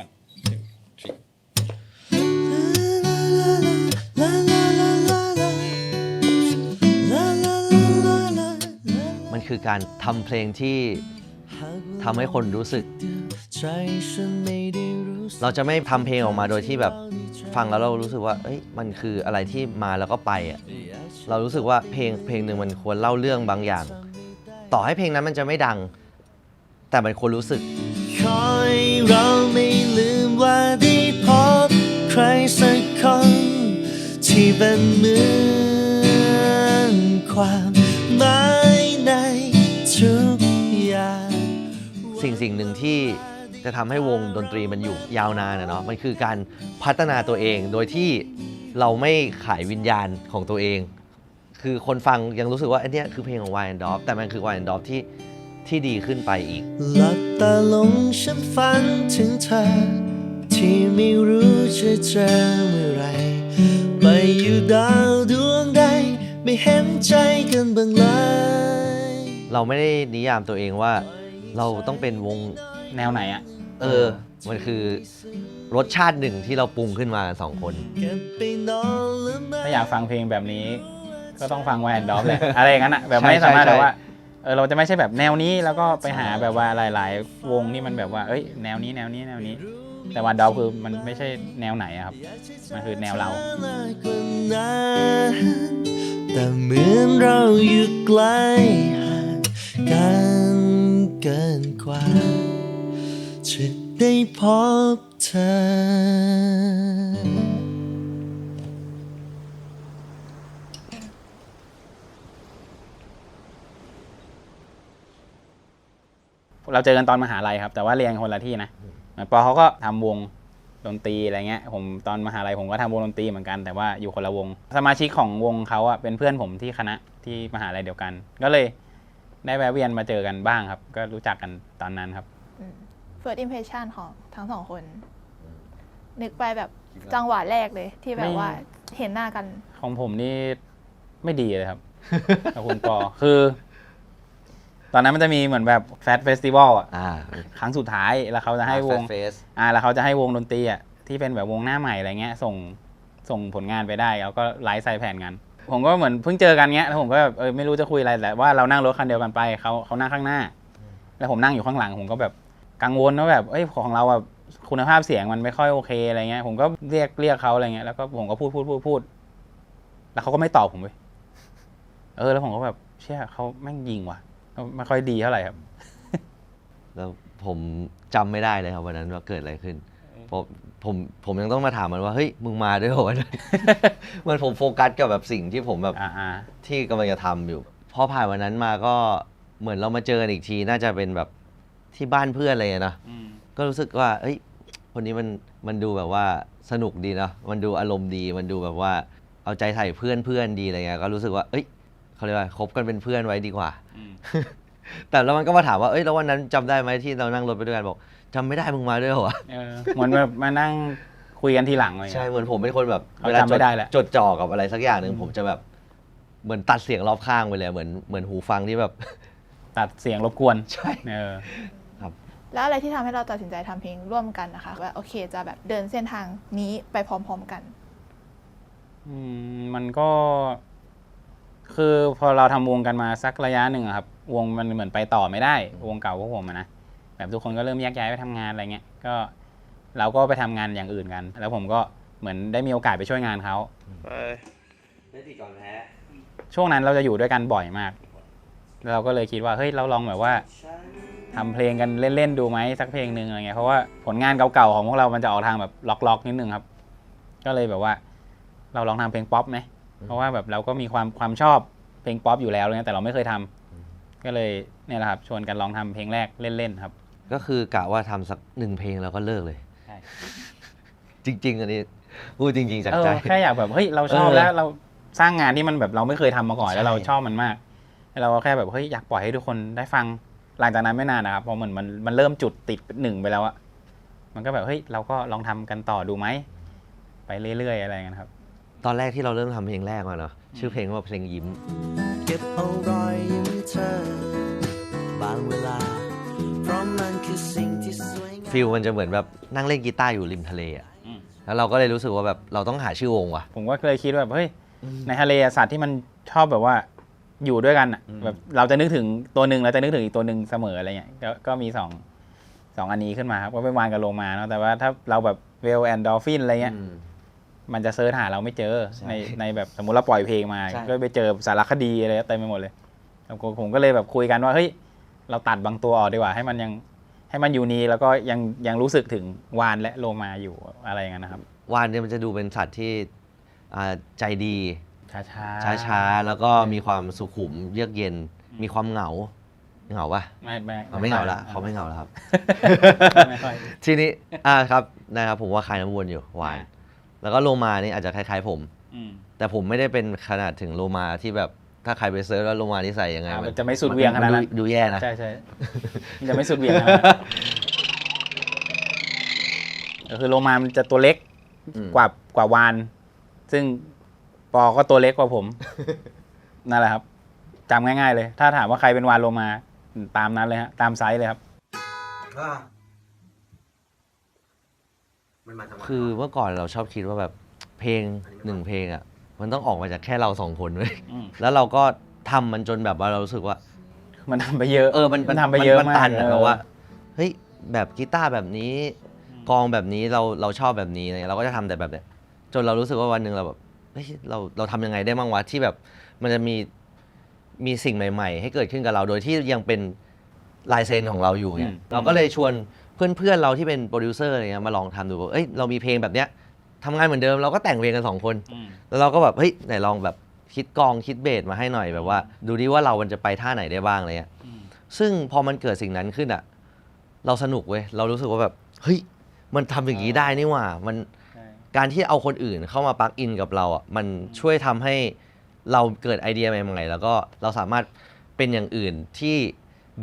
one two three มันคือการทำเพลงที่ทำให้คนรู้สึก เราจะไม่ทำเพลงออกมาโดยที่แบบฟังแล้วเรารู้สึกว่าเอ้ยมันคืออะไรที่มาแล้วก็ไปอะเรารู้สึกว่าเพลงเพลงหนึ่งมันควรเล่าเรื่องบางอย่าง ต่อให้เพลงนั้นมันจะไม่ดัง แต่มันควรรู้สึก คอยเราไม่ลืม ว่าได้พบใครสักคน ที่เป็นเหมือนความหมายในทุกอย่างสิ่งสิ่งหนึ่งที่จะทำให้วงดนตรีมันอยู่ยาวนานนะเนาะมันคือการพัฒนาตัวเองโดยที่เราไม่ขายวิญญาณของตัวเอง คือคนฟังยังรู้สึกว่าอันนี้คือเพลงของ Y and Dop แต่มันคือ Y and Dop ที่ที่ดีขึ้นไปอีก หลับตาลงฉันฝันถึงเธอ ที่ไม่รู้จะเจอเมื่อไหรไปอยู่ดาวดวงใด ไม่เห็นใจกันบ้างเลยเราไม่ได้นิยามตัวเองว่า เราต้องเป็นวง แนวไหนอะเออ มันคือรสชาติหนึ่งที่เราปรุงขึ้นมากันสองคน เก็บไปนอนหรือไม่ ถ้าอยากฟังเพลงแบบนี้ ก็ต้องฟังแวนดอฟเลยอะไรอย่างนั้นอะแบบใช่ไม่สามารถใช่ แบบว่าเออเราจะไม่ใช่แบบแนวนี้แล้วก็ไปหาแบบว่าหลาย ๆ วงที่มันแบบว่า เอ้ยแนวนี้แนวนี้แนวนี้ แต่วันดอฟคือมันไม่ใช่แนวไหนอะครับ มันคือแนวเรามากกว่านั้นแต่เหมือนเราอยู่ไกลห่างกันเกินกว่าจะได้พบเธอเราเจอกันตอนมหาลัยครับ แต่ว่าเรียนคนละที่นะเหมือน ปอเขาก็ทำวงดนตรีอะไรเงี้ยผมตอนมหาลัยผมก็ทำวงดนตรีเหมือนกันแต่ว่าอยู่คนละวง สมาชิกของวงเขาอะเป็นเพื่อนผมที่คณะที่มหาลัยเดียวกัน ก็เลยได้แวะเวียนมาเจอกันบ้างครับ ก็รู้จักกันตอนนั้นครับ first impression ของทั้งสองคน นึกไปแบบจังหวะแรกเลยที่แบบว่าเห็นหน้ากัน ของผมนี่ไม่ดีเลยครับกับคุณปอคือ ตอนนั้นมันจะมีเหมือนแบบแฟตเฟสติวัลอะอ่าครั้งสุดท้ายแล้วเขาจะให้วงเฟสอ่าแล้วเขาจะให้วงดนตรีอะที่เป็นแบบวงหน้าใหม่อะไรเงี้ยส่งส่งผลงานไปได้แล้วก็ไลฟ์ใส่แผ่นกัน ผมก็เหมือนเพิ่งเจอกันเงี้ยแล้วผมก็แบบเออไม่รู้จะคุยอะไรแต่ว่าเรานั่งรถคันเดียวกันไปเขาเขานั่งข้างหน้า แล้วผมนั่งอยู่ข้างหลังผมก็แบบกังวลว่าแบบเอ้ยของเราแบบคุณภาพเสียงมันไม่ค่อยโอเคอะไรเงี้ย ผมก็เรียกเรียกเขาอะไรเงี้ยแล้วก็ผมก็พูดพูดพูดพูด แล้วเขาก็ไม่ตอบผมเลยเออแล้วผมก็แบบเชื่อเขาแม่งยิงว่ะ ไม่ค่อยดีเท่าไหร่ครับ แล้วผมจำไม่ได้เลยครับวันนั้นว่าเกิดอะไรขึ้นผมผมผมยังต้องมาถามมันว่าเฮ้ยมึงมาด้วยเหรอวะเหมันผมโฟกัสกับแบบสิ่งที่ผมแบบอ่าอ่าที่กำลังจะทำอยู่พอผ่านวันนั้นมาก็เหมือนเรามาเจอกันอีกทีน่าจะเป็นแบบที่บ้านเพื่อนอะไรอะเนาะ อืม ก็รู้สึกว่าเอ้ย คนนี้มัน มันดูแบบว่าสนุกดีเนาะ มันดูอารมณ์ดี มันดูแบบว่าเอาใจใส่เพื่อนเพื่อนดีอะไรเงี้ย ก็รู้สึกว่า เอ้ย เขาเรียกว่าคบกันเป็นเพื่อนไว้ดีกว่าอืมแต่แล้วมันก็มาถามว่าเอ้ยแล้ววันนั้นจำได้ไหมที่เรานั่งรถไปด้วยกันบอกจำไม่ได้มึงมาด้วยเหรอวะเออเหมือนแบบมานั่งคุยกันทีหลังเลยใช่เหมือนผมเป็นคนแบบเขาเวลาจำไม่ได้แหละจดจ่อกับอะไรสักอย่างหนึ่งผมจะแบบเหมือนตัดเสียงรอบข้างไปเลยเหมือนเหมือนหูฟังที่แบบ ตัดเสียงรบกวนใช่ เออ แล้วอะไรที่ทำให้เราตัดสินใจทำเพลงร่วมกันนะคะว่าโอเคจะแบบเดินเส้นทางนี้ไปพร้อมๆกัน อืมมันก็ คือพอเราทำวงกันมาสักระยะหนึ่งอะครับ วงมันเหมือนไปต่อไม่ได้ วงเก่าพวกผมอะนะแบบทุกคนก็เริ่มแยกย้ายไปทำงานอะไรเงี้ยก็เราก็ไปทำงานอย่างอื่นกัน แล้วผมก็เหมือนได้มีโอกาสไปช่วยงานเขาไม่ติดก่อนแพ้ช่วงนั้นเราจะอยู่ด้วยกันบ่อยมากแล้วเราก็เลยคิดว่าเฮ้ยเราลองแบบว่าทำเพลงกันเล่นๆดูไหมสักเพลงหนึ่งอะไรเงี้ยเพราะว่าผลงานเก่าๆของพวกเรามันจะออกทางแบบล็อกๆนิดนึงครับ ก็เลยแบบว่า เราลองทำเพลงป๊อปไหม เพราะว่าแบบเราก็มีความความชอบเพลงป๊อปอยู่แล้วเลยแต่เราไม่เคยทำก็เลยเนี่ยแหละครับชวนกันลองทำเพลงแรกเล่นๆครับ ก็คือกะว่าทำสักหนึ่งเพลงแล้วก็เลิกเลยใช่จริง ๆ อันนี้พูดจริงๆจากเอใจอแค่อยากแบบเฮ้ยเราชอบเออแล้วเราสร้างงานที่มันแบบเราไม่เคยทำมาก่อนแล้วใช่เราชอบมันมากแล้วเราก็แค่แบบเฮ้ยอยากปล่อยให้ทุกคนได้ฟังหลังจากนั้นไม่นานนะครับพอเหมือนมันมันเริ่มจุดติดหนึ่งไปแล้วอะมันก็แบบเฮ้ยเราก็ลองทำกันต่อดูไหมไปเรื่อยๆอะไรกันครับ ตอนแรกที่เราเริ่มทำเพลงแรกมาเนาะชื่อเพลงว่าเพลงยิ้ม เก็บเอารอยยิ้มเธอบางเวลา เพราะมันคือสิ่งที่สวยงฟิลมันจะเหมือนแบบนั่งเล่นกีตาร์อยู่ริมทะเลอะอืม แล้วเราก็เลยรู้สึกว่าแบบเราต้องหาชื่อวงว่ะ ผมก็เคยคิดว่าแบบเฮ้ยในทะเลอะสัตว์ที่มันชอบแบบว่าอยู่ด้วยกันอะอืมแบบเราจะนึกถึงตัวหนึ่งเราจะนึกถึงอีกตัวหนึ่งเสมออะไรเงี้ยก็ก็มีสองสองอันนี้ขึ้นมาครับก็เป็นวานกับโลมาเนาะแต่ว่าถ้าเราแบบเวลแอนดอลฟินอะไรเงี้ยอืม มันจะเซิร์ชหาเราไม่เจอใช่ในในแบบสมมติเราปล่อยเพลงมาใช่ก็ไปเจอสารคดีอะไรเต็มไปหมดเลยแล้วก็ผมก็เลยแบบคุยกันว่าเฮ้ยเราตัดบางตัวออกดีกว่าให้มันยังให้มันอยู่นี้แล้วก็ยังยังรู้สึกถึงวานและโลมาอยู่อะไรอย่างนั้นนะครับ วานเนี่ยมันจะดูเป็นสัตว์ที่อ่าใจดีช้าช้าช้าช้าๆแล้วก็มีความสุขุมเยือกเย็น มีความเหงาเหงาปะไม่ไม่เอาไม่เหงาละเขาไม่เหงาแล้วครับไม่ค่อยทีนี้อ่าครับนะครับผมว่าคลายน้ำวนอยู่วานอ่า แล้วก็โลมานี่อาจจะคล้ายๆผม อืม แต่ผมไม่ได้เป็นขนาดถึงโลมาที่แบบถ้าใครไปเซิร์ชว่าโลมาที่ใส่ยังไงอ่ามันจะไม่สุดเหวี่ยงขนาดนั้นดูดูแย่นะใช่ใช่มันจะไม่สุดเหวี่ยงนะก็คือโลมามันจะตัวเล็กอืมกว่ากว่าวาน ซึ่งปอก็ตัวเล็กกว่าผม นั่นแหละครับจำง่าย ๆ เลย ถ้าถามว่าใครเป็นวานโลมา ตามนั้นเลยฮะตามไซส์เลยครับ คือเมื่อก่อนเราชอบคิดว่าแบบเพลงหนึ่งเพลงอะมันต้องออกมาจากแค่เราสองคนเว้ยอืม แล้วเราก็ทำมันจนแบบว่าเรารู้สึกว่า มันทำไปเยอะ เออมันมันทำไปเยอะมันมากตันอะเออ แบบว่าเฮ้ยแบบกีตาร์แบบนี้กลองแบบนี้เราเราชอบแบบนี้อะไรเงี้ยเราก็จะทำแต่แบบเนี้ยจนเรารู้สึกว่าวันหนึ่งเราแบบเฮ้ยเราเราทำยังไงได้บ้างวะที่แบบมันจะมีมีสิ่งใหม่ ๆ ให้เกิดขึ้นกับเราโดยที่ยังเป็นลายเซ็นของเราอยู่เนี่ยอืม เราก็เลยชวน เพื่อนๆเราที่เป็นโปรดิวเซอร์อะไรเงี้ยมาลองทำดูว่าเอ้ยเรามีเพลงแบบเนี้ยทำงานเหมือนเดิมเราก็แต่งเพลงกันสองคน อืม แล้วเราก็แบบเฮ้ยไหนลองแบบคิดกลองคิดเบสมาให้หน่อยแบบว่า ดูดิว่าเรามันจะไปท่าไหนได้บ้างอะไรเงี้ยอืม ซึ่งพอมันเกิดสิ่งนั้นขึ้นอะเราสนุกเว้ยเรารู้สึกว่าแบบเฮ้ยมันทำอย่างนี้ได้นี่หว่ามัน ใช่การที่เอาคนอื่นเข้ามาปลั๊กอินกับเราอะมันช่วยทำให้เราเกิดไอเดียใหม่ๆแล้วก็เราสามารถเป็นอย่างอื่นที่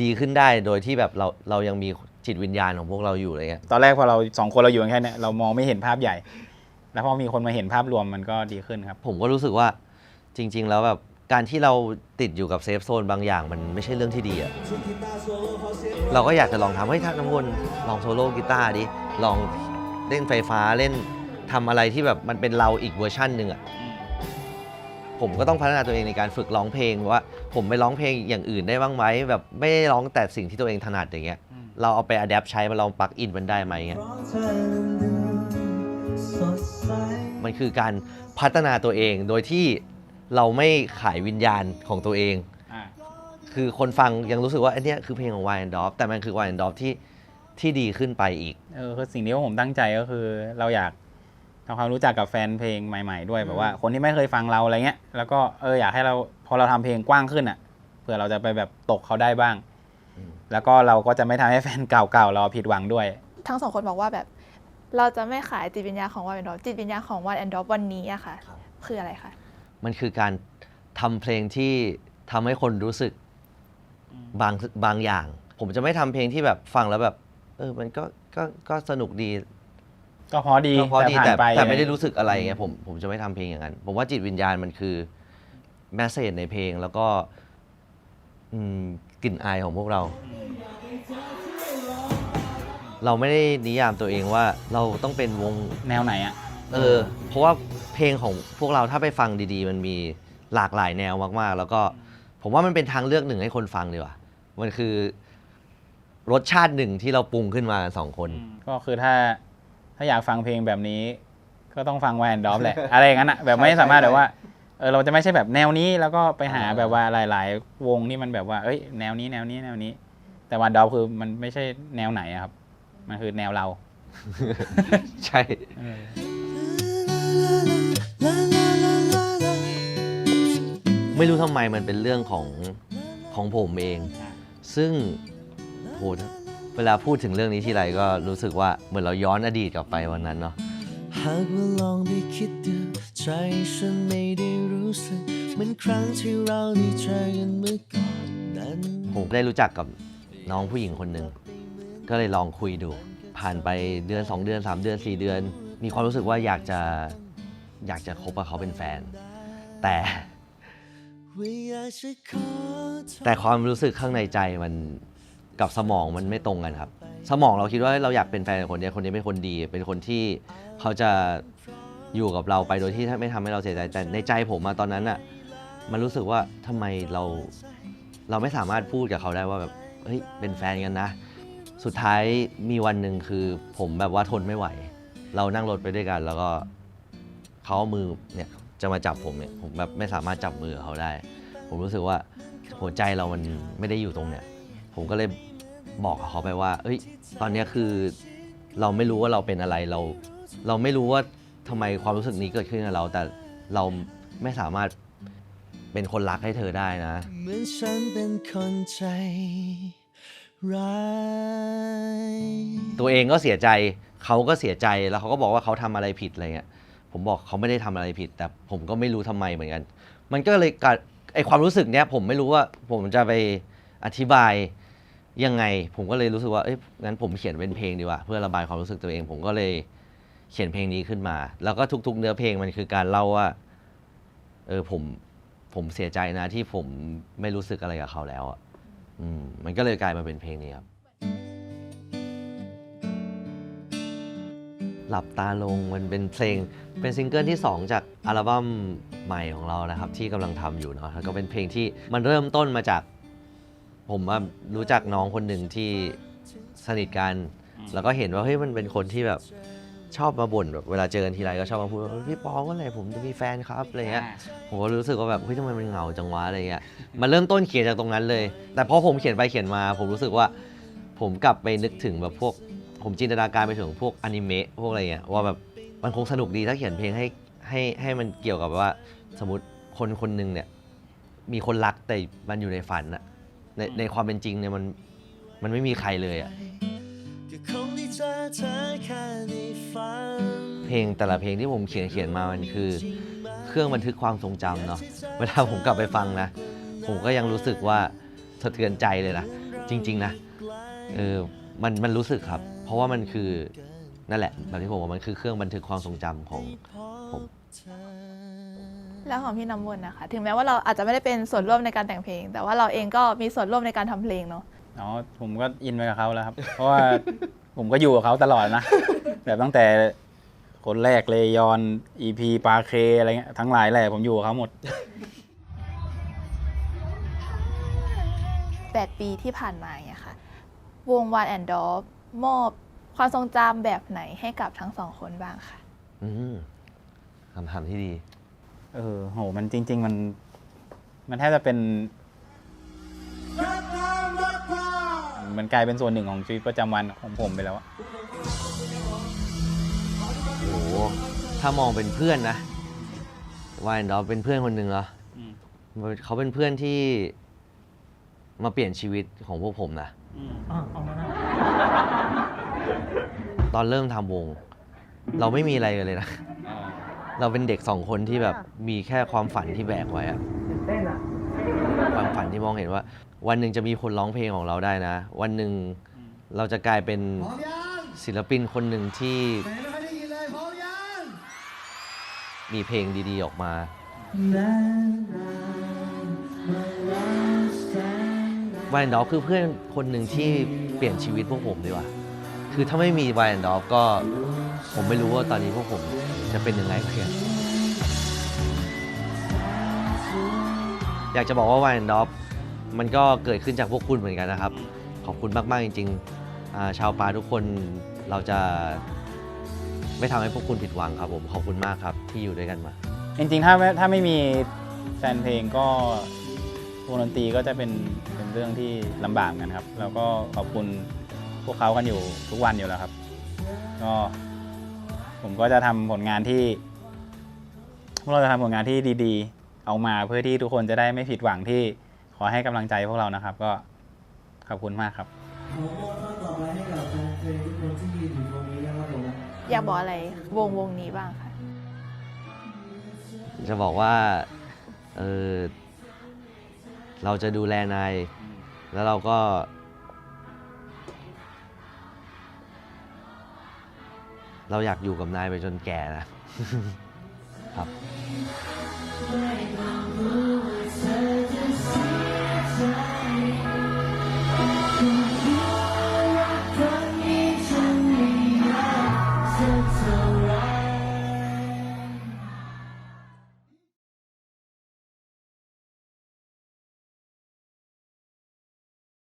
ดีขึ้นได้โดยที่แบบเราเรายังมี จิตวิญญาณของพวกเราอยู่อะไรเงี้ย ตอนแรกพอเราสองคนเราอยู่กันแค่เนี้ยเรามองไม่เห็นภาพใหญ่ แล้วพอมีคนมาเห็นภาพรวมมันก็ดีขึ้นครับ ผมก็รู้สึกว่าจริง ๆ แล้วแบบการที่เราติดอยู่กับเซฟโซนบางอย่างมันไม่ใช่เรื่องที่ดีอะเราก็อยากจะลองทำให้ทักน้ำวนลองโซโล่กีตาร์ดิลองเล่นไฟฟ้าเล่นทำอะไรที่แบบมันเป็นเราอีกเวอร์ชั่นหนึ่งอะผมก็ต้องพัฒนาตัวเองในการฝึกร้องเพลงว่า ผมไปร้องเพลงอย่างอื่นได้บ้างไหมแบบไม่ได้ร้องแต่สิ่งที่ตัวเองถนัดอย่างเงี้ยอืม เราเอาไปอัดแอปใช้มาลองปลักอินมันได้ไหมเงี้ยมันคือการพัฒนาตัวเองโดยที่เราไม่ขายวิญญาณของตัวเองอ่าคือคนฟังยังรู้สึกว่าอันเนี้ยคือเพลงของ Wine and Dog แต่มันคือ Wine and Dog ที่ที่ดีขึ้นไปอีก เออคือสิ่งที่ผมตั้งใจก็คือเราอยากทำความรู้จักกับแฟนเพลงใหม่ ๆ ด้วยแบบว่า คนที่ไม่เคยฟังเราอะไรเงี้ย แล้วก็เอออยากให้เราพอเราทำเพลงกว้างขึ้นอะเผื่อเราจะไปแบบตกเขาได้บ้างอืม แล้วก็เราก็จะไม่ทำให้แฟนเก่าๆเราผิดหวังด้วย ทั้งสองคนบอกว่าแบบเราจะไม่ขายจิตวิญญาณของวันแอนดอปจิตวิญญาณของวันแอนดอปวันนี้อะค่ะ คืออะไรคะ มันคือการทำเพลงที่ทำให้คนรู้สึกบางบางอย่าง ผมจะไม่ทำเพลงที่แบบฟังแล้วแบบ เออมันก็ก็ก็สนุกดี ก็พอดีก็เพราะดีผ่านแต่ไปแต่ไม่ได้รู้สึกอะไรเงี้ยผมผมจะไม่ทำเพลงอย่างนั้น ผมว่าจิตวิญญาณมันคือแมสเซจในเพลงแล้วก็อืม กลิ่นอายของพวกเรา เราไม่ได้นิยามตัวเองว่าเราต้องเป็นวง แนวไหนอะ เออ เพราะว่าเพลงของพวกเราถ้าไปฟังดีๆ มันมีหลากหลายแนวมากๆ แล้วก็ผมว่ามันเป็นทางเลือกหนึ่งให้คนฟังดีกว่า มันคือ รสชาติหนึ่งที่เราปรุงขึ้นมากันสองคน ก็คือถ้าถ้าอยากฟังเพลงแบบนี้ ก็ต้องฟังแวนดอฟแหละ อะไรอย่างนั้นอะแบบไม่สามารถแบบว่า เออเราจะไม่ใช่แบบแนวนี้แล้วก็ไปหาอ่าแบบว่าหลาย ๆ วงที่มันแบบว่า เอ้ย แนวนี้แนวนี้แนวนี้ แต่วันดอฟคือมันไม่ใช่แนวไหนอะครับ มันคือแนวเราใช่เออไม่รู้ทำไมมันเป็นเรื่องของของผมเอง ซึ่งโหเวลาพูดถึงเรื่องนี้ทีไรก็รู้สึกว่าเหมือนเราย้อนอดีตกลับไปวันนั้นเนาะ หากว่าลองได้คิดดูใจฉันไม่ได้รู้สึกเหมือนครั้งที่เราได้เจอกันเมื่อก่อนนั้นผมได้รู้จักกับน้องผู้หญิงคนหนึ่งก็เลยลองคุยดู ผ่านไปเดือน 2 เดือน 3 เดือน 4 เดือน มีความรู้สึกว่าอยากจะอยากจะคบกับเขาเป็นแฟน แต่ แต่ความรู้สึกข้างในใจมันกับสมองมันไม่ตรงกันครับ สมองเราคิดว่าเราอยากเป็นแฟนกับคนเนี้ยคนนี้เป็นคนดี เป็นคนที่เขาจะอยู่กับเราไปโดยที่ไม่ทำให้เราเสียใจแต่ในใจผมอะตอนนั้นอะมันรู้สึกว่าทำไมเราเราไม่สามารถพูดกับเขาได้ว่าแบบเฮ้ยเป็นแฟนกันนะ สุดท้ายมีวันหนึ่งคือผมแบบว่าทนไม่ไหว เรานั่งรถไปด้วยกัน แล้วก็เขาเอามือเนี่ยจะมาจับผมเนี่ยผมแบบไม่สามารถจับมือเขาได้ ผมรู้สึกว่าหัวใจเรามันไม่ได้อยู่ตรงเนี่ย ผมก็เลย บอกกับเขาไปว่า เอ้ย ตอนเนี้ยคือเราไม่รู้ว่าเราเป็นอะไรเรา เราไม่รู้ว่าทำไมความรู้สึกนี้เกิดขึ้นกับเรา แต่เราไม่สามารถเป็นคนรักให้เธอได้นะเหมือนฉันเป็นคนใจร้ายตัวเองก็เสียใจเขาก็เสียใจแล้วเขาก็บอกว่าเขาทำอะไรผิดอะไรเงี้ยผมบอกเขาไม่ได้ทำอะไรผิด แต่ผมก็ไม่รู้ทำไมเหมือนกัน มันก็เลยกัดไอความรู้สึกเนี้ยผมไม่รู้ว่าผมจะไปอธิบาย ยังไงผมก็เลยรู้สึกว่าเอ้ยงั้นผมเขียนเป็นเพลงดีกว่า เพื่อระบายความรู้สึกตัวเอง ผมก็เลยเขียนเพลงนี้ขึ้นมา แล้วก็ทุก ๆ เนื้อเพลงมันคือการเล่าว่า เออผมผมเสียใจนะที่ผมไม่รู้สึกอะไรกับเขาแล้วอะอืมมันก็เลยกลายมาเป็นเพลงนี้ครับ หลับตาลงมันเป็นเพลงเป็นซิงเกิลที่ 2 จากอัลบั้มใหม่ของเรานะครับ ที่กำลังทำอยู่เนาะแล้วก็เป็นเพลงที่มันเริ่มต้นมาจาก ผมว่ารู้จักน้องคนหนึ่งที่สนิทกัน แล้วก็เห็นว่าเฮ้ยมันเป็นคนที่แบบชอบมาบ่นแบบเวลาเจอกันทีไรก็ชอบมาพูดว่าพี่ปอก็เลยผมจะมีแฟนครับอะไรเงี้ยผมก็รู้สึกว่าแบบเฮ้ยทำไมมันเหงาจังวะอะไรเงี้ยมันเริ่มต้นเขียนจากตรงนั้นเลย แต่พอผมเขียนไปเขียนมา ผมรู้สึกว่า ผมกลับไปนึกถึงแบบพวก ผมจินตนาการไปถึงพวกอนิเมะพวกอะไรเงี้ยว่าแบบมันคงสนุกดีถ้าเขียนเพลงให้ให้ให้มันเกี่ยวกับว่า สมมติคนคนหนึ่งเนี่ยมีคนรักแต่มันอยู่ในฝันอะ ในในความเป็นจริงเนี่ยมันมันไม่มีใครเลยอะก็คงได้เจอเธอแค่ในฝันเพลงแต่ละเพลงที่ผมเขียนเขียนมามันคือ เครื่องบันทึกความทรงจำเนาะเวลาผมกลับไปฟังนะ ผมก็ยังรู้สึกว่าสะเทือนใจเลยนะจริง ๆ นะเออมันมันรู้สึกครับ เพราะว่ามันคือนั่นแหละแบบที่ผมบอกมันคือเครื่องบันทึกความทรงจำของผม แล้วของพี่น้ำวนนะคะ ถึงแม้ว่าเราอาจจะไม่ได้เป็นส่วนร่วมในการแต่งเพลง แต่ว่าเราเองก็มีส่วนร่วมในการทำเพลงเนาะอ๋อผมก็อินไปกับเขาแล้วครับ เพราะว่าผมก็อยู่กับเขาตลอดนะ แบบตั้งแต่คนแรกเลยยอน EP ปาเคอะไรเงี้ยทั้งหลายแหละผมอยู่กับเขาหมด 8 ปีที่ผ่านมาเนี่ยค่ะ วงวานแอนด์ดอฟมอบความทรงจำแบบไหนให้กับทั้งสองคนบ้างค่ะอืมคำถามที่ดี เออโหมันจริง ๆ มัน มันแทบจะเป็น มันกลายเป็นส่วนหนึ่งของชีวิตประจำวันของผมไปแล้วอะโอ้โหถ้ามองเป็นเพื่อนนะวายดอเป็นเพื่อนคนหนึ่งเหรออืมเขาเป็นเพื่อนที่มาเปลี่ยนชีวิตของพวกผมนะ อืมตอนเริ่มทำวง เราไม่มีอะไรกันเลยนะอ่า เราเป็นเด็กสองคนที่แบบมีแค่ความฝันที่แบกไว้อะความฝันที่มองเห็นว่า วันหนึ่งจะมีคนร้องเพลงของเราได้นะ วันหนึ่งเราจะกลายเป็นศิลปินคนหนึ่งที่มีเพลงดี ๆ ออกมาวายแอนดอฟคือเพื่อนคนหนึ่งที่เปลี่ยนชีวิตพวกผมดีกว่า คือถ้าไม่มีวายแอนดอฟก็ผมไม่รู้ว่าตอนนี้พวกผมจะเป็นยังไงเพียอยากจะบอกว่าวายแอนดอฟมันก็เกิดขึ้นจากพวกคุณเหมือนกันนะครับ ขอบคุณมาก ๆ จริงๆชาวปาทุกคนเราจะไม่ทำให้พวกคุณผิดหวังครับผมขอบคุณมากครับที่อยู่ด้วยกันมา จริงๆ ถ้าไม่ถ้าไม่มีแฟนเพลงก็วงดนตรีก็จะเป็นเป็นเรื่องที่ลำบากนกันครับ แล้วก็ขอบคุณ พวกเขากันอยู่ทุกวันอยู่แล้วครับ ก็ผมก็จะทำผลงานที่พวกเราจะทำผลงานที่ดีๆ เอามาเพื่อที่ทุกคนจะได้ไม่ผิดหวังที่ขอให้กำลังใจพวกเรานะครับ ก็ขอบคุณมากครับอยากบอกอะไรวงวงนี้บ้างค่ะ จะบอกว่าเออเราจะดูแลนาย แล้วเราก็ เราอยากอยู่กับนายไปจนแก่นะครับ